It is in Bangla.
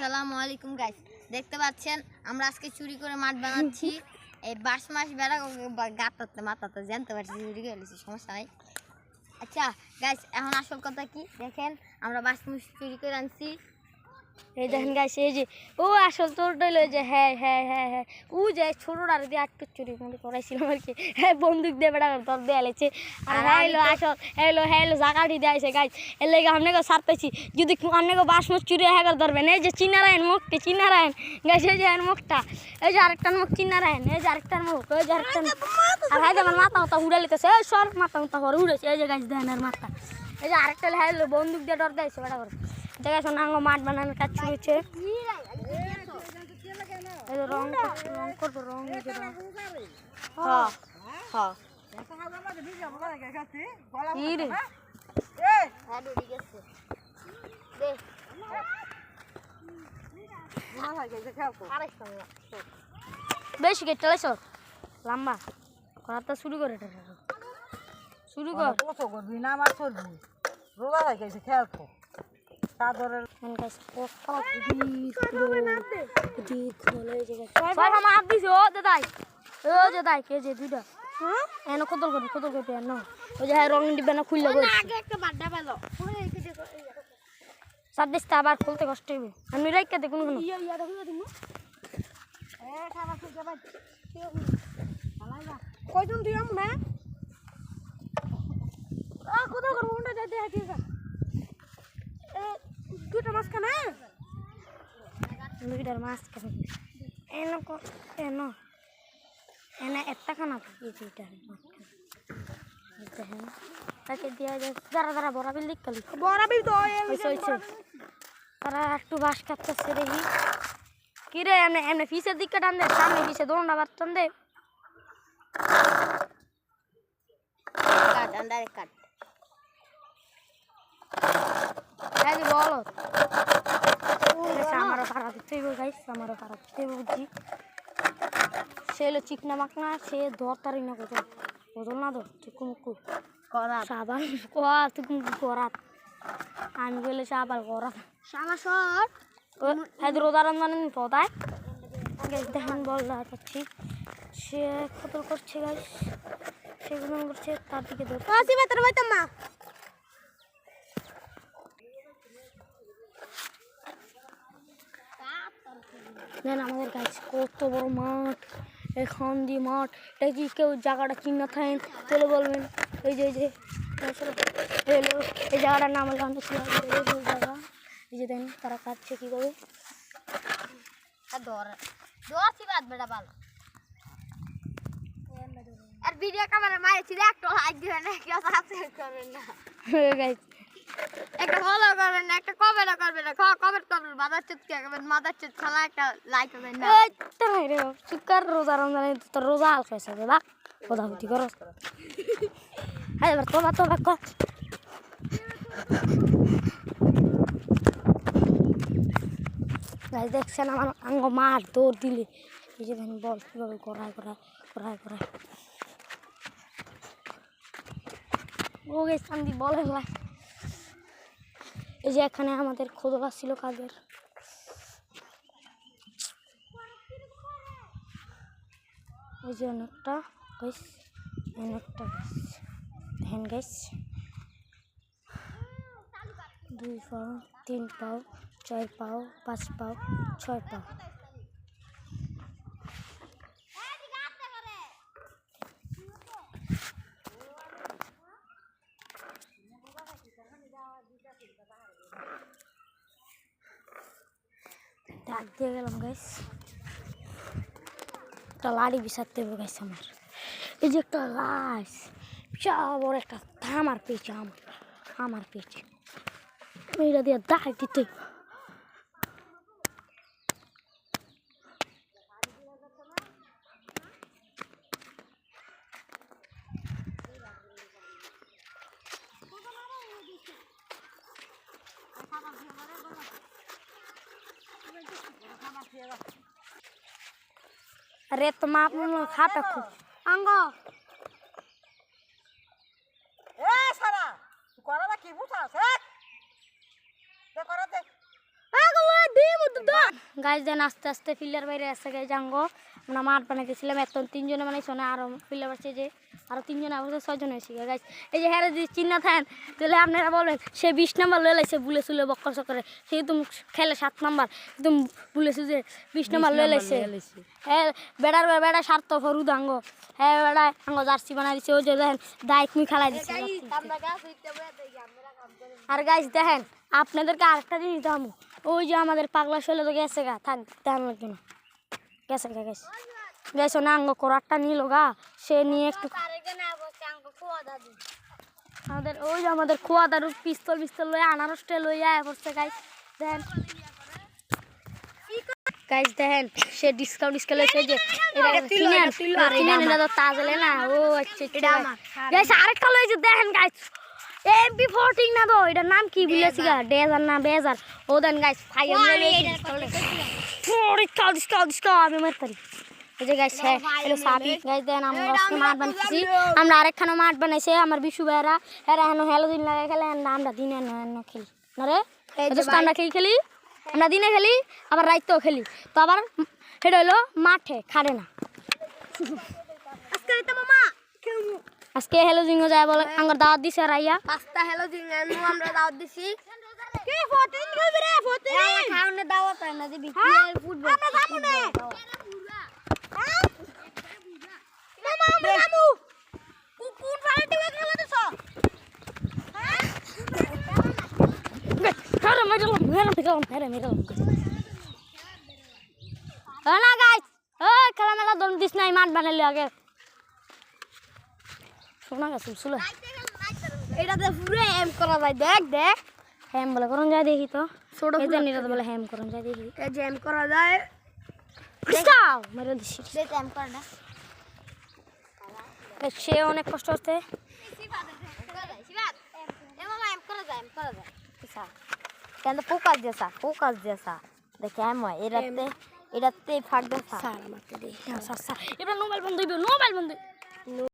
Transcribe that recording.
আসসালামু আলাইকুম গাইস দেখতে পাচ্ছেন, আমরা আজকে চুরি করে মাঠ বানাচ্ছি। এই বাস মাস বেড়া গাতাতে মাতাতে জানতে পারছি, চুরি করে নিয়েছি সমস্যা নাই। আচ্ছা গাইস এখন আসল কথা কি? দেখেন, আমরা বাস চুরি করে আনছি। এই দেখেন গাইস এই যে ও আসল তোর ডইলো যে হ্যাঁ হ্যাঁ হ্যাঁ হ্যাঁ। ও যে ছোটটা দিয়ে আটকে চুরি মুড়ি করাইছিলাম আর কি। হ্যাঁ বন্দুক দিয়ে বেড়া তোর দিয়ে লেছে আর হ্যাঁ তো- আসল এলো হ্যাঁ এলো জাগাটি দিয়ে আসে গাইস এর লেগে আপনাকে সার পেয়েছি যদি আপনাকে বাস মাছ চুরি হ্যাঁ ধরবেন। এই যে চিনারায়ন মুখটি চিনারায়ন গাইস এই যে এর মুখটা। এই যে আরেকটার মুখ চিনারায়ন এই যে আরেকটার মুখ ওই যে আরেকটার মুখ। আর হ্যাঁ আমার মাথা মাথা উড়ে লিতেছে এই সর মাথা মাথা করে উড়েছে। এই যে গাছ দেন আর মাথা। এই যে আরেকটা হ্যাঁ এলো বন্দুক দিয়ে ডর দিয়েছে বেড়া করে। দেখা শোনা মাঠ বানানোর কাজ শুরু হচ্ছে রং কর- রং করব রং। বেশি কেটে লাইছ লম্বা। করার তো শুরু করে শুরু কর। করবি না আমার চলবি রোগা হয়ে গেছে খেলতো চাদরের খুলো guys। ছয় মামা হাত দিছে ও দাদাই ও দাদাই কে যে দুইটা। এনে কদল করবি কদল করবি এনে ওই যে হ্যাঁ রং দিবে না খুললে বলছি আগে একটা বাড্ডা পেল। সাত দিসটা আবার খুলতে কষ্ট আমি রাইকা দে কোনো কোনো। কয়জন তুই আমরা? কত করব উন্ডা যাই দেখা। দুটো মাছ খানা দুইটার মাছ কেন এনে কর এনে এনে একটা খানা দুইটার দেখেন তাকে দিয়া যায় যারা যারা বড় বিল দিক কালি বরাবি তো হয়েছে হয়েছে তারা একটু বাস কাটতেছে দেখি কি রে এমনি এমনি ফিসের দিকে টান দে সামনে ফিসে দোনটা বার টান দে কাট আন্ডারে কাট যে বলো আমারও পাড়া দিতে হইব গাইস আমারও পাড়া দিতে হইব বুঝছি সে হলো চিকনা মাকনা সে ধর তারি না কোথাও বদল না ধর চুকু মুকু করা। সাবান কোয়া চুকু মুকু করাত। আমি গেলে করাত। শালা সর। এদের উদাহরণ মানে পদায় দেখেন বল পাচ্ছি সে কতল করছে গাইস সে করছে তার দিকে ধর। আসি বেতর বাইতাম না। দেন আমাদের গাছ কত বড় মাঠ এখান দিয়ে মাঠ। এটা কি কেউ জায়গাটা চিন্তা থাকেন তাহলে বলবেন। এই যে এই যে এলো এই জায়গাটার নাম হলো এই জায়গা। এই যে দেন তারা কাটছে কী করে? আর ভিডিও ক্যামেরা মারেছি একটা লাইক দিবেন না কেউ সাবস্ক্রাইব করবেন না। একটা ফলো করবেন একটা কমেন্ট করবেন না। কমেন্ট করবেন মাদার চুত কে করবেন মাদার চুত ছাড়া একটা লাইক করবেন না। তো নাই রে চুকার রোজা রমজান তোর রোজা হাল খাইছে রে বাক কথা বুদ্ধি করো হ্যাঁ এবার তোবা তোবা কর গাইজ দেখছেন আমার আঙ্গ মার দৌড় দিলে? এই যে দেখেন বল, কীভাবে করায় করায় করায় করায় ও গেছে আমি বল হেলা এই যে এখানে আমাদের খোদলা ছিল কাজের এই যে অনেকটা গাইস অনেকটা গাছ। ধ্যান গেছ দুই পাও, তিন পাও ছয় পাও, পাঁচ পাও, ছয় পাও। ডাক দিয়ে গেলাম গাইস একটা লাড়ি বিষাতে হবে গাইস আমার। এই যে একটা গাছ, বিশাল বড় একটা আমার পেয়েছে আমার আমার পেয়েছে এইটা দিয়ে দাগ দিতে અરે તો માપનું ખાતા ખૂબ આંગો গাইস দেন আস্তে আস্তে পিলার বাইরে আসছে গাইস আঙ্গো। আমরা মাঠ বানাইতেছিলাম এত তিনজনে বানাইছো না আরও পিলার বাড়ছে যে। আরও তিনজন আবার ছয়জন হয়েছে গাছ এই যে হ্যাঁ যদি চিন্না থাকেন তাহলে আপনারা বলবেন সে বিশ নাম্বার লয়ে লাইছে বুলে চুলে বক্কর চক্করে সে তুমি খেলে সাত নাম্বার তুমি বুলেছে যে বিশ নাম্বার লয়ে লাইছে। হ্যাঁ বেড়ার বেড়া স্বার্থ ফরু দাঙ্গ হ্যাঁ বেড়া আঙ্গ জার্সি বানাই দিছে ওই যে দেখেন দায়িত্ব খেলাই দিচ্ছে আর গাছ দেখেন আপনাদেরকে আরেকটা জিনিস দাম ওই যে আমাদের পাগলা শৈলে তো গেছে গা থাক দাম লাগবে না গেছে গা গেছে না আঙ্গ করারটা নিল গা। সে নিয়ে একটু আমাদের ওই যে আমাদের খোয়া দারু পিস্তল পিস্তল লয়ে আনারসটা লইয়া পড়ছে গাইস দেখেন। গাইস দেখেন সে ডিসকাউন্ট ডিসকাউন্ট যে তো না? ও আচ্ছা গাইস আরেকটা লইছে দেখেন গাইস এমপি ফোরটিন না তো? এটার নাম কি বলেছি গা। ডেজার না বেজার। ও দেন গাইস ফাইভ আমি মারতারি। এই যে হ্যাঁ দেন আমরা আজকে মাঠ বানাইছি। আমরা আরেকখানে মাঠ বানাইছে আমার বিশু ভাইরা এরা হেন হেলো দিন লাগাই খেলে আমরা আমরা দিনে খেলি। না রে? আমরা খেলি খেলি? আমরা দিনে খেলি আবার রাইতেও খেলি। তো আবার সেটা হলো মাঠে খাড়ে না। আজকে হেলো জিঙ্গো যায় বলে আঙ্গর দাওয়াত দিছে রাইয়া পাঁচটা হ্যালো দিন আমরা দাওয়াত দিছি। কে ফটিন খাবি রে ফটিন খাওনে দাওয়াত হয় না দিবি ফুটবল আমরা যাব না। না গাইস ওই খেলা মেলা দম দিস নাই মাঠ বানাইলি আগে শোনা গেছে শুলে এটাতে পুরো এম করা যায় দেখ দেখ হ্যাম বলে করন যায় দেখি তো ছোট এই জানি এটা বলে হ্যাম করন যায় দেখি এই যে এম করা যায় পিস্তাও মেরে দিছি দেখ এম করা না সে অনেক কষ্ট হচ্ছে। কেন ফোকাস দিয়েছা দিয়ে সা দেখে এম হয় এরাতে এটাতে ফাঁক দিয়েছা এবার নোবেল বন্ধ নোবেল বন্ধ